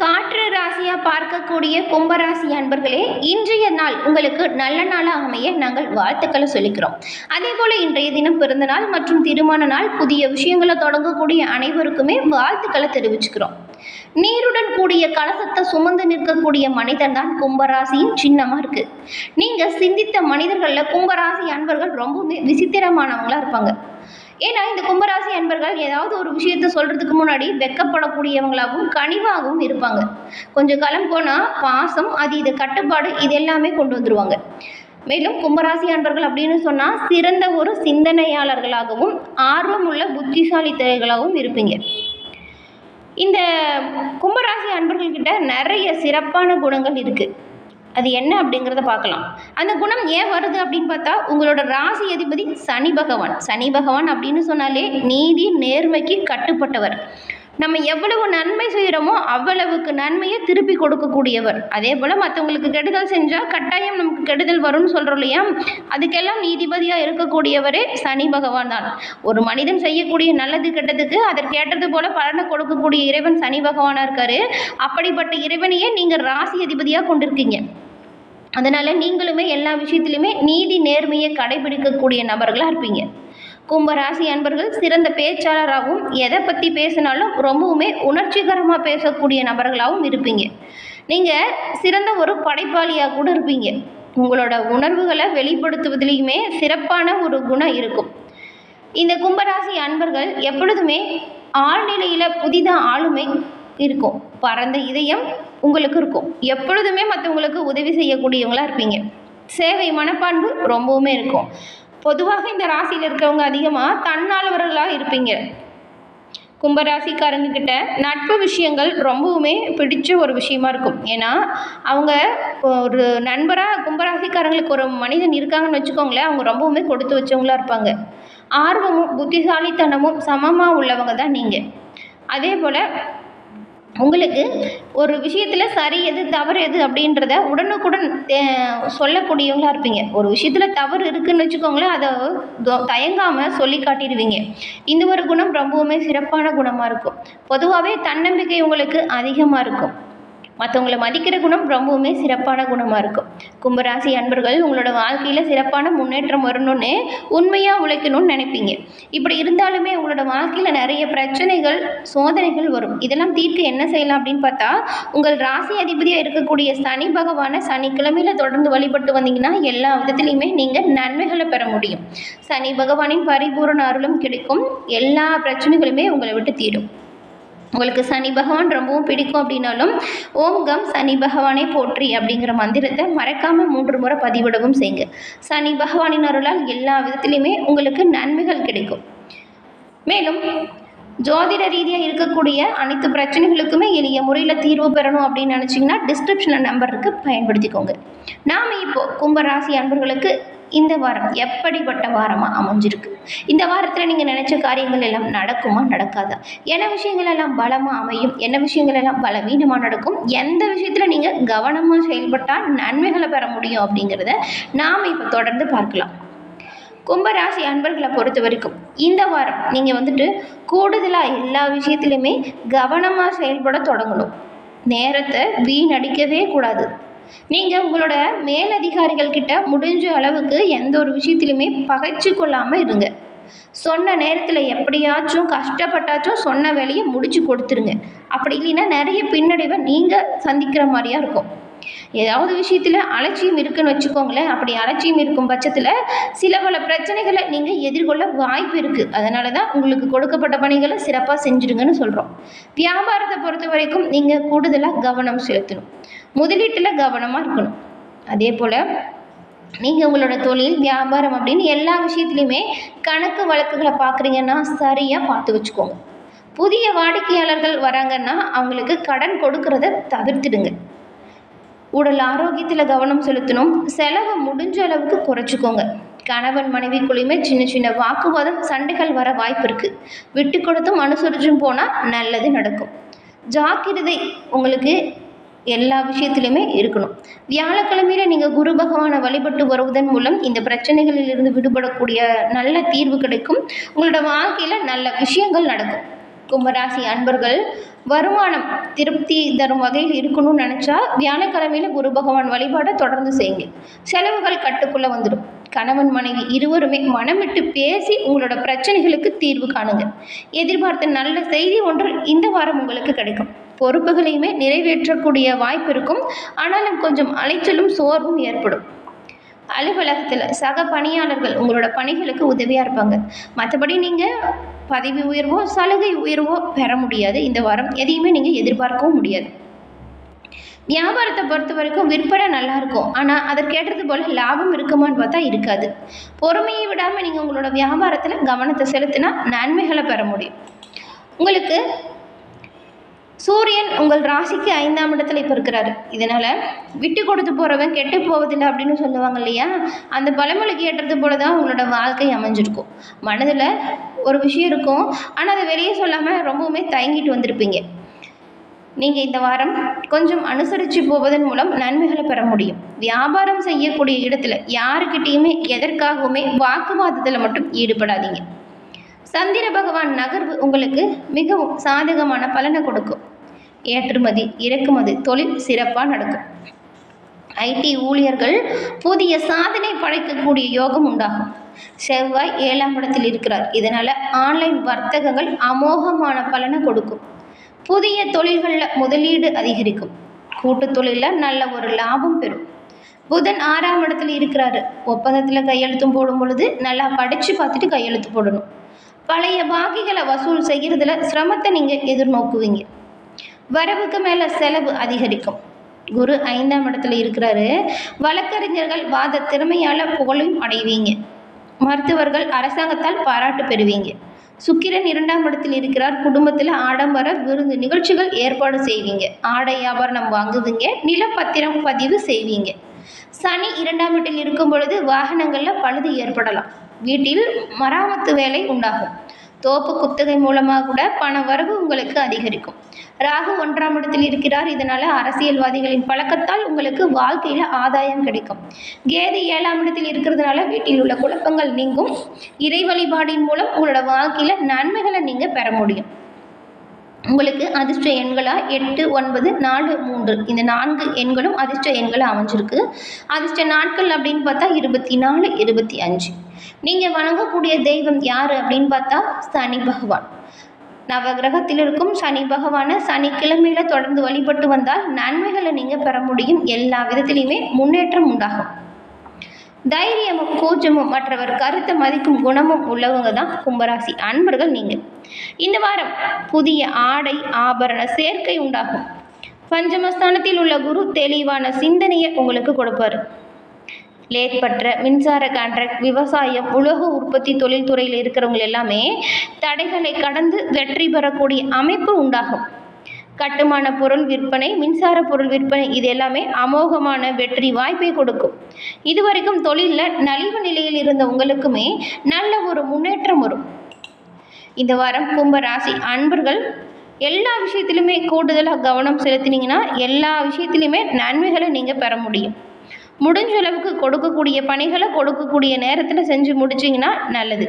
காற்று ராசியாக பார்க்கக்கூடிய கும்பராசி அன்பர்களே இன்றைய நாள் உங்களுக்கு நல்ல நாளாக அமைய நாங்கள் வாழ்த்துக்களை சொல்லிக்கிறோம். அதே போல் இன்றைய தினம் பிறந்த நாள் மற்றும் திருமண நாள் புதிய விஷயங்களை தொடங்கக்கூடிய அனைவருக்குமே வாழ்த்துக்களை தெரிவிச்சுக்கிறோம். நீருடன் கூடிய கலசத்தை சுமந்து நிற்கக்கூடிய மனிதன் தான் கும்பராசியின் சின்னமாக இருக்குது நீங்கள் சிந்தித்த மனிதர்களில் கும்பராசி அன்பர்கள் ரொம்பவுமே விசித்திரமானவங்களா இருப்பாங்க. ஏன்னா இந்த கும்பராசி அன்பர்கள் ஏதாவது ஒரு விஷயத்த சொல்கிறதுக்கு முன்னாடி வெக்கப்படக்கூடியவங்களாகவும் கனிவாகவும் இருப்பாங்க. கொஞ்சம் காலம் போனால் பாசம் அது இது கட்டுப்பாடு இது எல்லாமே கொண்டு வந்துருவாங்க. மேலும் கும்பராசி அன்பர்கள் அப்படின்னு சொன்னால் சிறந்த ஒரு சிந்தனையாளர்களாகவும் ஆர்வமுள்ள புத்திசாலித்தர்களாகவும் இருப்பீங்க. இந்த கும்பராசி அன்பர்கள்கிட்ட நிறைய சிறப்பான குணங்கள் இருக்குது அது என்ன அப்படிங்கிறத பார்க்கலாம். அந்த குணம் ஏன் வருது அப்படின்னு பார்த்தா உங்களோட ராசி அதிபதி சனி பகவான். சனி பகவான் அப்படின்னு சொன்னாலே நீதி நேர்மைக்கு கட்டுப்பட்டவர். நம்ம எவ்வளவு நன்மை செய்கிறோமோ அவ்வளவுக்கு நன்மையை திருப்பி கொடுக்கக்கூடியவர். அதே போல் மற்றவங்களுக்கு கெடுதல் செஞ்சால் கட்டாயம் நமக்கு கெடுதல் வரும்னு சொல்கிறோம் இல்லையா? அதுக்கெல்லாம் நீதிபதியாக இருக்கக்கூடியவரே சனி பகவான் தான். ஒரு மனிதன் செய்யக்கூடிய நல்லது கெட்டதுக்கு அதற்கேற்றது போல் பலனை கொடுக்கக்கூடிய இறைவன் சனி பகவானாக இருக்காரு. அப்படிப்பட்ட இறைவனையே நீங்கள் ராசி அதிபதியாக கொண்டிருக்கீங்க. அதனால் நீங்களுமே எல்லா விஷயத்துலையுமே நீதி நேர்மையை கடைபிடிக்கக்கூடிய நபர்களாக இருப்பீங்க. கும்பராசி அன்பர்கள் சிறந்த பேச்சாளராகவும் எதை பற்றி பேசினாலும் ரொம்பவுமே உணர்ச்சிகரமாக பேசக்கூடிய நபர்களாகவும் இருப்பீங்க. நீங்கள் சிறந்த ஒரு படைப்பாளியாக கூட இருப்பீங்க. உங்களோட உணர்வுகளை வெளிப்படுத்துவதிலையுமே சிறப்பான ஒரு குணம் இருக்கும். இந்த கும்பராசி அன்பர்கள் எப்பொழுதுமே ஆழ்நிலையில் புதிதாக ஆளுமை இருக்கும். பரந்த இதயம் உங்களுக்கு இருக்கும். எப்பொழுதுமே மற்றவங்களுக்கு உதவி செய்யக்கூடியவங்களாக இருப்பீங்க. சேவை மனப்பான்பு ரொம்பவுமே இருக்கும். பொதுவாக இந்த ராசியில் இருக்கிறவங்க அதிகமாக தன்னார்வலர்களாக இருப்பீங்க. கும்பராசிக்காரங்க கிட்ட நட்பு விஷயங்கள் ரொம்பவுமே பிடிச்ச ஒரு விஷயமா இருக்கும். ஏன்னா அவங்க ஒரு நண்பராக கும்பராசிக்காரங்களுக்கு ஒரு மனிதன் இருக்காங்கன்னு வச்சுக்கோங்களேன் அவங்க ரொம்பவுமே கொடுத்து வச்சவங்களா இருப்பாங்க. ஆர்வமும் புத்திசாலித்தனமும் சமமாக உள்ளவங்க தான் நீங்கள் அதே போல் உங்களுக்கு ஒரு விஷயத்தில் சரி எது தவறு எது அப்படின்றத உடனுக்குடன் சொல்லக்கூடியவங்களாக சொல்லக்கூடியவங்களா இருப்பீங்க. ஒரு விஷயத்தில் தவறு இருக்குதுன்னு வச்சுக்கோங்களேன் அதை தயங்காமல் சொல்லி காட்டிடுவீங்க. இந்த ஒரு குணம் ரொம்பவுமே சிறப்பான குணமாக இருக்கும். பொதுவாகவே தன்னம்பிக்கை உங்களுக்கு அதிகமாக இருக்கும். மற்றவங்களை மதிக்கிற குணம் ரொம்பவுமே சிறப்பான குணமாக இருக்கும். கும்பராசி அன்பர்கள் உங்களோட வாழ்க்கையில் சிறப்பான முன்னேற்றம் வரணும்னு உண்மையாக உழைக்கணும்னு நினைப்பீங்க. இப்படி இருந்தாலுமே உங்களோட வாழ்க்கையில் நிறைய பிரச்சனைகள் சோதனைகள் வரும். இதெல்லாம் தீர்க்க என்ன செய்யலாம் அப்படின்னு பார்த்தா உங்கள் ராசி அதிபதியாக இருக்கக்கூடிய சனி பகவானை சனிக்கிழமையில் தொடர்ந்து வழிபட்டு வந்தீங்கன்னா எல்லா விதத்துலையுமே நீங்கள் நன்மைகளை பெற முடியும். சனி பகவானின் பரிபூரண அருளும் கிடைக்கும். எல்லா பிரச்சனைகளுமே உங்களை விட்டு தீரும். உங்களுக்கு சனி பகவான் ரொம்பவும் பிடிக்கும் அப்படின்னாலும் ஓம் கம் சனி பகவானே போற்றி அப்படிங்கிற மந்திரத்தை மறக்காமல் மூன்று முறை பதிவிடவும் செய்யுங்க. சனி பகவானின் அருளால் எல்லா விதத்துலையுமே உங்களுக்கு நன்மைகள் கிடைக்கும். மேலும் ஜோதிட ரீதியாக இருக்கக்கூடிய அனைத்து பிரச்சனைகளுக்குமே எளிய முறையில் தீர்வு பெறணும் அப்படின்னு நினச்சிங்கன்னா டிஸ்கிரிப்ஷனில் நம்பருக்கு பயன்படுத்திக்கோங்க. நாம் இப்போது கும்பராசி அன்பர்களுக்கு இந்த வாரம் எப்படிப்பட்ட வாரமாக அமைஞ்சிருக்கு? இந்த வாரத்தில் நீங்கள் நினச்ச காரியங்கள் எல்லாம் நடக்குமா நடக்காதா? என்ன விஷயங்கள் எல்லாம் பலமாக அமையும்? என்ன விஷயங்கள் எல்லாம் பலவீனமாக நடக்கும்? எந்த விஷயத்தில் நீங்கள் கவனமாக செயல்பட்டால் நன்மைகளை பெற முடியும் அப்படிங்கிறத நாம் இப்போ தொடர்ந்து பார்க்கலாம். கும்பராசி அன்பர்களை பொறுத்த வரைக்கும் இந்த வாரம் நீங்கள் வந்துட்டு கூடுதலாக எல்லா விஷயத்துலையுமே கவனமாக செயல்பட தொடங்கணும். நேரத்தை வீணடிக்கவே கூடாது. நீங்கள் உங்களோட மேலதிகாரிகள் கிட்ட முடிஞ்ச அளவுக்கு எந்த ஒரு விஷயத்திலுமே பகைச்சு கொள்ளாமல் இருங்க. சொன்ன நேரத்தில் எப்படியாச்சும் கஷ்டப்பட்டாச்சும் சொன்ன வேலையை முடிச்சு கொடுத்துருங்க. அப்படி இல்லைன்னா நிறைய பின்னடைவை நீங்கள் சந்திக்கிற மாதிரியா இருக்கும். ஏதாவது விஷயத்தில் அலட்சியம் இருக்குன்னு வச்சுக்கோங்களேன். அப்படி அலட்சியம் இருக்கும் பட்சத்தில் சில பல பிரச்சனைகளை நீங்கள் எதிர்கொள்ள வாய்ப்பு இருக்குது அதனால தான் உங்களுக்கு கொடுக்கப்பட்ட பணிகளை சிறப்பாக செஞ்சுடுங்கன்னு சொல்கிறோம் வியாபாரத்தை பொறுத்த வரைக்கும் நீங்கள் கூடுதலாக கவனம் செலுத்தணும். முதலீட்டில் கவனமாக இருக்கணும். அதே போல் நீங்கள் உங்களோட தொழில் வியாபாரம் அப்படின்னு எல்லா விஷயத்துலையுமே கணக்கு வழக்குகளை பார்க்குறீங்கன்னா சரியாக பார்த்து வச்சுக்கோங்க. புதிய வாடிக்கையாளர்கள் வராங்கன்னா அவங்களுக்கு கடன் கொடுக்கறத தவிர்த்துடுங்க. உடல் ஆரோக்கியத்தில் கவனம் செலுத்தணும். செலவை முடிஞ்ச அளவுக்கு குறைச்சிக்கோங்க. கணவன் மனைவிக்குள்ளேயுமே சின்ன சின்ன வாக்குவாதம் சண்டைகள் வர வாய்ப்பு இருக்குது விட்டு கொடுத்தும் அனுசரிச்சும் போனால் நல்லது நடக்கும். ஜாக்கிரதை உங்களுக்கு எல்லா விஷயத்துலையுமே இருக்கணும். வியாழக்கிழமையில நீங்கள் குரு பகவானை வழிபட்டு வருவதன் மூலம் இந்த பிரச்சனைகளிலிருந்து விடுபடக்கூடிய நல்ல தீர்வு கிடைக்கும். உங்களோட வாழ்க்கையில் நல்ல விஷயங்கள் நடக்கும். கும்பராசி அன்பர்கள் வருமானம் திருப்தி தரும் வகையில் இருக்கணும்னு நினச்சா வியாழக்கிழமையில் குரு பகவான் வழிபாடை தொடர்ந்து செய்யுங்க. செலவுகள் கட்டுக்குள்ளே வந்துடும். கணவன் மனைவி இருவருமே மனம் விட்டு பேசி உங்களோட பிரச்சனைகளுக்கு தீர்வு காணுங்க. எதிர்பார்த்த நல்ல செய்தி ஒன்று இந்த வாரம் உங்களுக்கு கிடைக்கும். பொறுப்புகளையுமே நிறைவேற்றக்கூடிய வாய்ப்பு இருக்கும். ஆனாலும் கொஞ்சம் அலைச்சலும் சோர்வும் ஏற்படும். அலுவலகத்தில் சக பணியாளர்கள் உங்களோட பணிகளுக்கு உதவியாக இருப்பாங்க. மற்றபடி நீங்கள் பதவி உயர்வோ சலுகை உயர்வோ பெற முடியாது. இந்த வாரம் எதையுமே நீங்கள் எதிர்பார்க்கவும் முடியாது. வியாபாரத்தை பொறுத்த வரைக்கும் விற்பனை நல்லா இருக்கும். ஆனால் அதற்கேட்டது போல் லாபம் இருக்குமான்னு பார்த்தா இருக்காது. பொறுமையை விடாமல் நீங்கள் உங்களோட வியாபாரத்தில் கவனத்தை செலுத்தினா நன்மைகளை பெற முடியும். உங்களுக்கு சூரியன் உங்கள் ராசிக்கு ஐந்தாம் இடத்துல இப்போ இருக்கிறாரு. இதனால் விட்டு கொடுத்து போகிறவன் கெட்டு போவதில்லை அப்படின்னு சொல்லுவாங்க இல்லையா? அந்த பழமொழிக்கு ஏற்றது போல தான் உங்களோட வாழ்க்கை அமைஞ்சிருக்கும். மனதில் ஒரு விஷயம் இருக்கும். ஆனால் அதை வெளியே சொல்லாமல் ரொம்பவுமே தயங்கிட்டு வந்திருப்பீங்க. நீங்கள் இந்த வாரம் கொஞ்சம் அனுசரித்து போவதன் மூலம் நன்மைகளை பெற முடியும். வியாபாரம் செய்யக்கூடிய இடத்துல யாருக்கிட்டேயுமே எதற்காகவுமே வாக்குவாதத்தில் மட்டும் ஈடுபடாதீங்க. சந்திர பகவான் நகர்வு உங்களுக்கு மிகவும் சாதகமான பலனை கொடுக்கும். ஏற்றுமதி இறக்குமதி தொழில் சிறப்பாக நடக்கும். ஐடி ஊழியர்கள் புதிய சாதனை படைக்கக்கூடிய யோகம் உண்டாகும். செவ்வாய் ஏழாம் இடத்தில் இருக்கிறார். இதனால் ஆன்லைன் வர்த்தகங்கள் அமோகமான பலனை கொடுக்கும். புதிய தொழில்களில் முதலீடு அதிகரிக்கும். கூட்டு தொழிலில் நல்ல ஒரு லாபம் பெறும். புதன் ஆறாம் இடத்துல இருக்கிறாரு. ஒப்பந்தத்தில் கையெழுத்தும் போடும் பொழுது நல்லா படித்து பார்த்துட்டு கையெழுத்து போடணும். பழைய பாக்கிகளை வசூல் செய்கிறதுல சிரமத்தை நீங்கள் எதிர்நோக்குவீங்க. வரவுக்கு மேலே செலவு அதிகரிக்கும். குரு ஐந்தாம் இடத்துல இருக்கிறாரு. வழக்கறிஞர்கள் வாத திறமையால் புகழும் அடைவீங்க. மருத்துவர்கள் அரசாங்கத்தால் பாராட்டு பெறுவீங்க. சுக்கிரன் இரண்டாம் இடத்தில் இருக்கிறார். குடும்பத்தில் ஆடம்பர விருந்து நிகழ்ச்சிகள் ஏற்பாடு செய்வீங்க. ஆடை ஆபரணம் வாங்குவீங்க. நிலப்பத்திரம் பதிவு செய்வீங்க. சனி இரண்டாம் வீட்டில் இருக்கும் பொழுது வாகனங்களில் பழுது ஏற்படலாம். வீட்டில் மராமத்து வேலை உண்டாகும். தோப்பு குத்தகை மூலமாக கூட பண வரவு உங்களுக்கு அதிகரிக்கும். ராகு ஒன்றாம் இடத்தில் இருக்கிறார். இதனால் அரசியல்வாதிகளின் பழக்கத்தால் உங்களுக்கு வாழ்க்கையில் ஆதாயம் கிடைக்கும். கேது ஏழாம் இடத்தில் இருக்கிறதுனால வீட்டில் உள்ள குழப்பங்கள் நீங்கும். இறை வழிபாடின் மூலம் உங்களோட வாழ்க்கையில் நன்மைகளை நீங்கள் பெற முடியும். உங்களுக்கு அதிர்ஷ்ட எண்களாக எட்டு ஒன்பது நாலு மூன்று. இந்த நான்கு எண்களும் அதிர்ஷ்ட எண்களாக அமைஞ்சிருக்கு. அதிர்ஷ்ட நாட்கள் அப்படின்னு பார்த்தா இருபத்தி நாலு இருபத்தி அஞ்சு. நீங்கள் வணங்கக்கூடிய தெய்வம் யார் அப்படின்னு பார்த்தா சனி பகவான். நவகிரகத்தில் இருக்கும் சனி பகவானை சனிக்கிழமையில தொடர்ந்து வழிபட்டு வந்தால் நன்மைகளை நீங்கள் பெற முடியும். எல்லா விதத்திலையுமே முன்னேற்றம் உண்டாகும். தைரியமும் கூச்சமும் மற்றவர் கருத்தை மதிக்கும் குணமும் உள்ளவங்க தான் கும்பராசி அன்பர்கள் நீங்கள் இந்த வாரம் புதிய ஆடை ஆபரண சேர்க்கை உண்டாகும். பஞ்சமஸ்தானத்தில் உள்ள குரு தெளிவான சிந்தனையை உங்களுக்கு கொடுப்பாரு. லேட் பற்ற மின்சார கான்ட்ராக்ட் விவசாயம் உலக உற்பத்தி தொழில்துறையில் இருக்கிறவங்க எல்லாமே தடைகளை கடந்து வெற்றி பெறக்கூடிய அமைப்பு உண்டாகும். கட்டுமான பொருள் விற்பனை மின்சார பொருள் விற்பனை இது எல்லாமே அமோகமான வெற்றி வாய்ப்பை கொடுக்கும். இதுவரைக்கும் தொழிலில் நலிவு நிலையில் இருந்த உங்களுக்குமே நல்ல ஒரு முன்னேற்றம் வரும். இந்த வாரம் கும்பராசி அன்பர்கள் எல்லா விஷயத்திலுமே கூடுதலாக கவனம் செலுத்தினீங்கன்னா எல்லா விஷயத்திலுமே நன்மைகளை நீங்கள் பெற முடியும். முடிஞ்ச அளவுக்கு கொடுக்கக்கூடிய பணிகளை கொடுக்கக்கூடிய நேரத்தில் செஞ்சு முடிச்சிங்கன்னா நல்லது.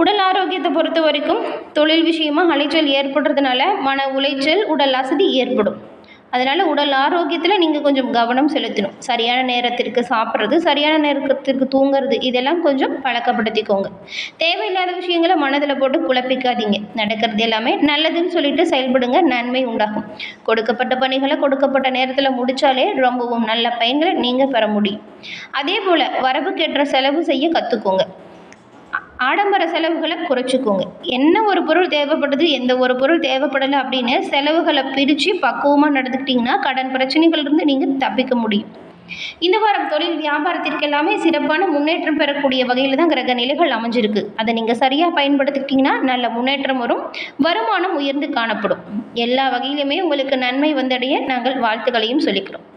உடல் ஆரோக்கியத்தை பொறுத்த வரைக்கும் தொழில் விஷயமாக அலைச்சல் ஏற்படுறதுனால மன உளைச்சல் உடல் அசதி ஏற்படும். அதனால் உடல் ஆரோக்கியத்தில் நீங்கள் கொஞ்சம் கவனம் செலுத்தணும். சரியான நேரத்திற்கு சாப்பிட்றது சரியான நேரத்திற்கு தூங்குறது இதெல்லாம் கொஞ்சம் பழக்கப்படுத்திக்கோங்க. தேவையில்லாத விஷயங்களை மனதில் போட்டு குழப்பிக்காதீங்க. நடக்கிறது எல்லாமே நல்லதுன்னு சொல்லிட்டு செயல்படுங்க நன்மை உண்டாகும். கொடுக்கப்பட்ட பணிகளை கொடுக்கப்பட்ட நேரத்தில் முடித்தாலே ரொம்பவும் நல்ல பயன்களை நீங்கள் பெற முடியும். அதே போல் வரவுக்கேற்ற செலவு செய்ய கற்றுக்கோங்க ஆடம்பர செலவுகளை குறைச்சிக்கோங்க. என்ன ஒரு பொருள் தேவைப்படுது எந்த ஒரு பொருள் தேவைப்படலை அப்படின்னு செலவுகளை பிரித்து பக்குவமாக நடந்துக்கிட்டிங்கன்னா கடன் பிரச்சனைகளிலிருந்து நீங்கள் தப்பிக்க முடியும். இந்த வாரம் தொழில் வியாபாரத்திற்கு எல்லாமே சிறப்பான முன்னேற்றம் பெறக்கூடிய வகையில் தான் கிரக நிலைகள் அமைஞ்சிருக்கு. அதை நீங்கள் சரியாக பயன்படுத்திக்கிட்டிங்கன்னா நல்ல முன்னேற்றம் வரும் வருமானம் உயர்ந்து காணப்படும். எல்லா வகையிலுமே உங்களுக்கு நன்மை வந்தடைய நாங்கள் வாழ்த்துக்களையும் சொல்லிக்கிறோம்.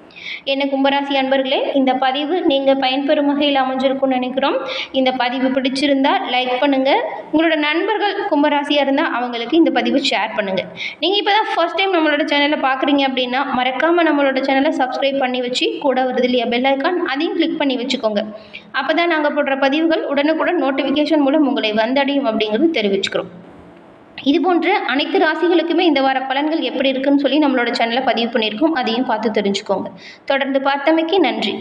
என்ன கும்பராசி அன்பர்களே இந்த பதிவு நீங்கள் பயன்பெறும் வகையில் அமைஞ்சிருக்கும்னு நினைக்கிறோம். இந்த பதிவு பிடிச்சிருந்தா லைக் பண்ணுங்கள் உங்களோட நண்பர்கள் கும்பராசியாக இருந்தால் அவங்களுக்கு இந்த பதிவு ஷேர் பண்ணுங்கள் நீங்கள் இப்போ தான் ஃபர்ஸ்ட் டைம் நம்மளோட சேனலை பார்க்குறீங்க அப்படின்னா மறக்காமல் நம்மளோட சேனலை சப்ஸ்கிரைப் பண்ணி வச்சு கூட வருது இல்லையா பெல் ஐக்கான் அதையும் கிளிக் பண்ணி வச்சுக்கோங்க. அப்போ தான் நாங்கள் போடுற பதிவுகள் உடனுக்குடன் நோட்டிஃபிகேஷன் மூலம் உங்களை வந்தடையும் அப்படிங்கிறது தெரிவிச்சுக்கிறோம். இது போன்ற அனைத்து ராசிகளுக்குமே இந்த வார பலன்கள் எப்படி இருக்குன்னு சொல்லி நம்மளோட சேனலில் பதிவு பண்ணியிருக்கோம். அதையும் பார்த்து தெரிஞ்சுக்கோங்க. தொடர்ந்து பார்த்தமைக்கு நன்றி.